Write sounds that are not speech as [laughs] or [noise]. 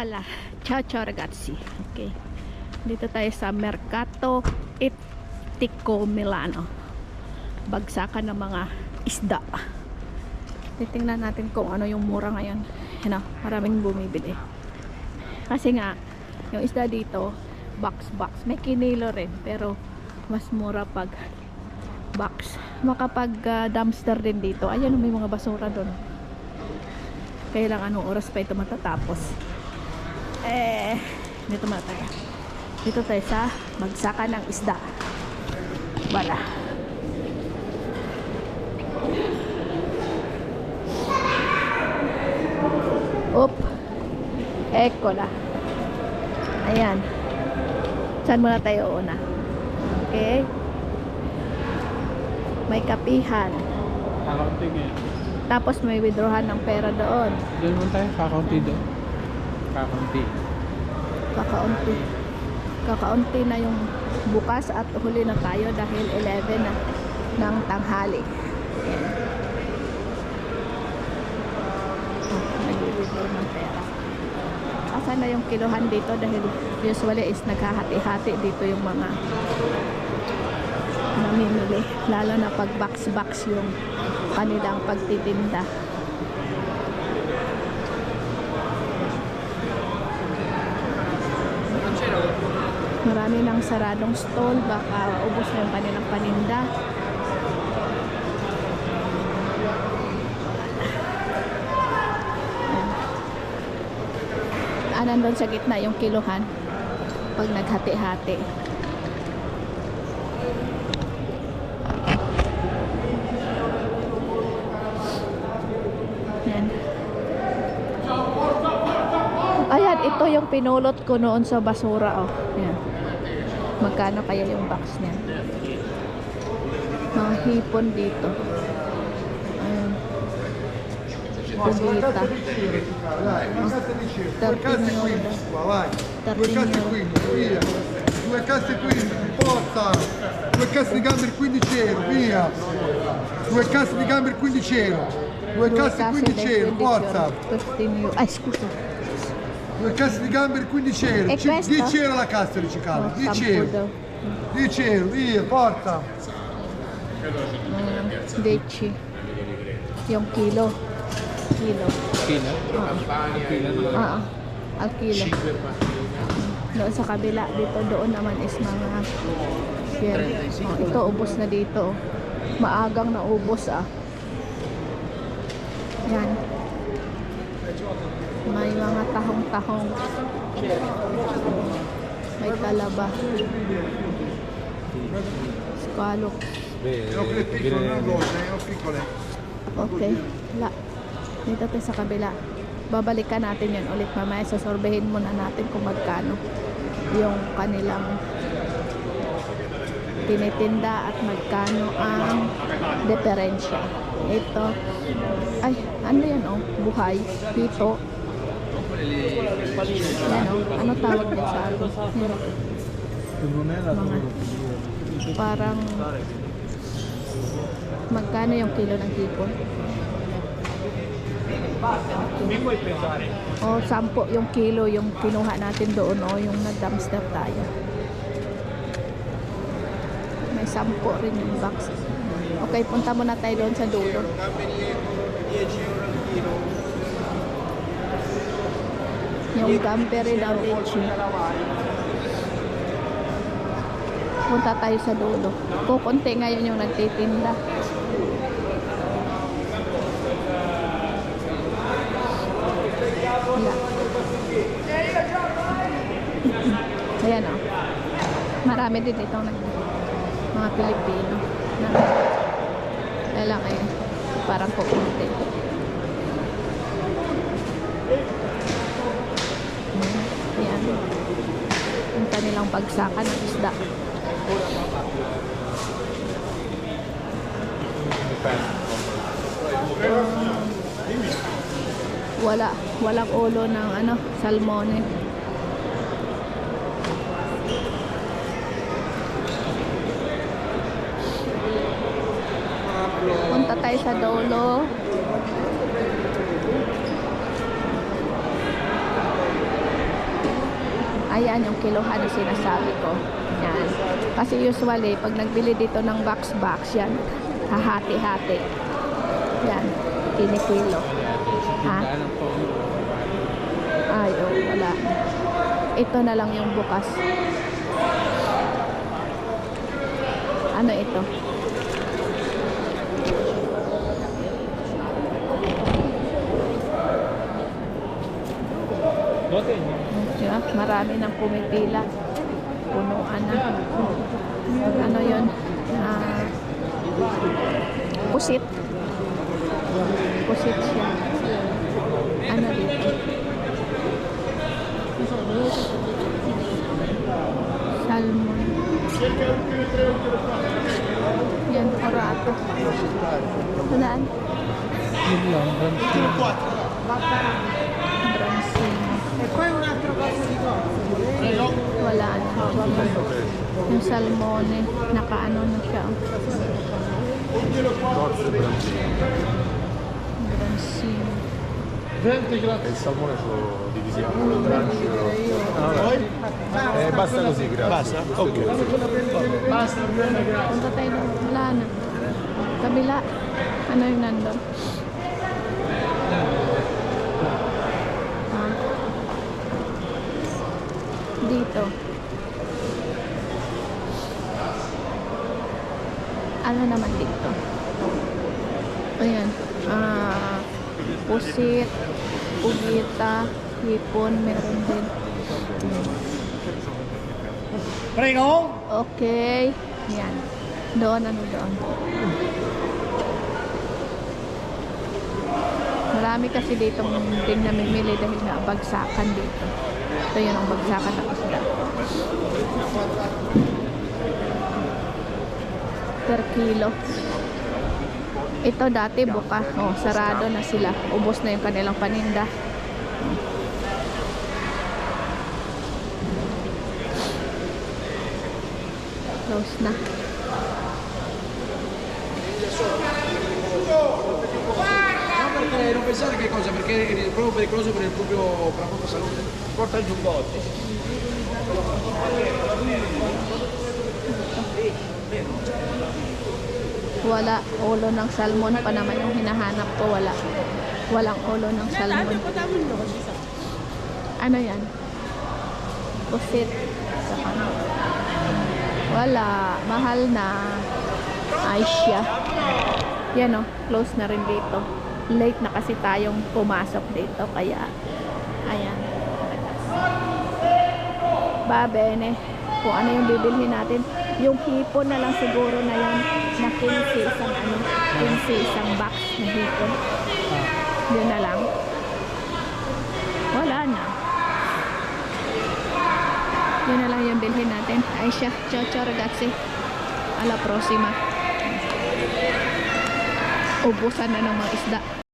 Wala. Ciao, ciao ragazzi. Okay. Dito tayo sa Mercato Ittico Milano. Bagsakan ng mga isda. Titingnan natin kung ano yung mura ngayon. Yan o, maraming bumibili. Kasi nga, yung isda dito, box box. May kinilo rin, pero mas mura pag box. Makapag ah, dumpster din dito. Ayan, may mga basura doon. Kailang anong oras pa ito matatapos. Eh, dito muna tayo. Dito tayo sa magsakan ng isda. Wala. Op. Eko na. Ayan. Saan muna tayo una? Okay. May kapihan. Kakaunting eh. Tapos may withdrawhan ng pera doon. Doon mo tayo, kakaunti doon. Kakaunti. Kakaunti. Kakaunti na yung bukas at huli na tayo dahil 11 na ng tanghali. Ayan. Oh, na yung kilohan dito dahil usually is naghahati-hati dito yung mga namimili. Lalo na pag box-box yung kanilang pagtitinda. Marami ng saradong stall, baka ubos na yung kanilang paninda. Ah, nandun sa gitna yung kiluhan pag naghati-hati. Yan. Ayan, ito yung pinulot ko noon sa basura, oh. Ayan. Magkano kaya yung box niya? Mga hipon dito. Ayan. Kubita. Due casse 15 qua, vai. Due casse 15, via. Due casse 15, forza. Due casse di gamber 15 euro, via. Due casse di gamber 15 euro. Due casse 15 euro, forza. 15 euro. Ay, scusa. Due casse di gamber 15 euro. E Ci- questo? 10 euro la cassa Oh, 10 sampo euro. daw. 10 euro, via. Mm, 10. Yung kilo. Kilo. Ah, ah. al kilo. Doon sa kabila, dito doon naman is mga yan. Oh, ito ubos na dito. Maagang naubos ah. Yan. May mga tahong-tahong. May talaba. Piccole. Okay. La. Dito tayo sa kabila. Babalikan natin yan ulit mamaya. Sasorbehin muna natin kung magkano yung kanilang tinitinda at magkano ang diferensya. Ito. Ano yan oh? Buhay. Pito. Yan oh. Ano tawag niya sa. Mga parang magkano yung kilo ng hipon? O, sampo yung kilo yung kinuha natin doon o yung nag-dumpster tayo. May sampo rin yung box. Okay, punta muna tayo doon sa dulo. Yung gamperi daw ichi. Punta tayo sa dulo. Kukunti ngayon yung nagtitinda. Wala. [laughs] Ayan o. Marami din dito nag mga Pilipino na lalaki. Parang kukunti. Ayan. Kanilang bagsakan ng isda. Wala. Walang ulo ng ano, salmone. Punta tayo sa dulo. Ayan yung kilohan na sinasabi ko. Yan. Kasi usually, pag nagbili dito ng box-box, yan, hahati-hati. Yan, kinikilo. Ha? Ay, oh, wala. Ito na lang yung bukas. Ano ito? Niya. Diba? Marami nang pumipila. Punuan na. Ano yun? Ah, pusit. Pusit siya. Ano dito? Salmon. Yan, orato. Saan? Yun lang. Branch Bransino. Wala na. Yung salmone, nakaano na siya. Bransino. E il salmone lo divisiamo in tranche. Eh, basta così, grazie. Basta? Ok. Punta tayo doon. Wala na. Kabila. Ano yung nandun? Ah. Dito. Ano naman dito? Ayan. Ah, pusit, pugita, hipon, meron din. Prego? Okay. Yan. Doon, ano doon. Marami kasi dito din namimili dahil nga bagsakan dito. Ito yun ang bagsakan ng isda. Per kilo. Ito dati buka. Oh, sarado na sila. Ubos na yung kanilang paninda. Close na. Perché non pensare che cosa, perché è proprio pericoloso per il proprio, per la propria salute. Porta il giubbotto. Wala. Ulo ng salmon pa naman yung hinahanap ko. Wala. Walang ulo ng salmon. Ano yan? Pusit. Wala. Mahal na. Ay siya. Yan o. Close na rin dito. Late na kasi tayong pumasok dito. Kaya, ayan. Babene. Kung ano yung bibilhin natin. Yung hipon na lang siguro na yan. Na 15 isang ano. 15 isang box na hipon. Yun na lang. Wala na. Yun na lang yung bilhin natin. Aisha, ciao ciao ragazzi. Alla prossima. Ubusan na ng mga isda.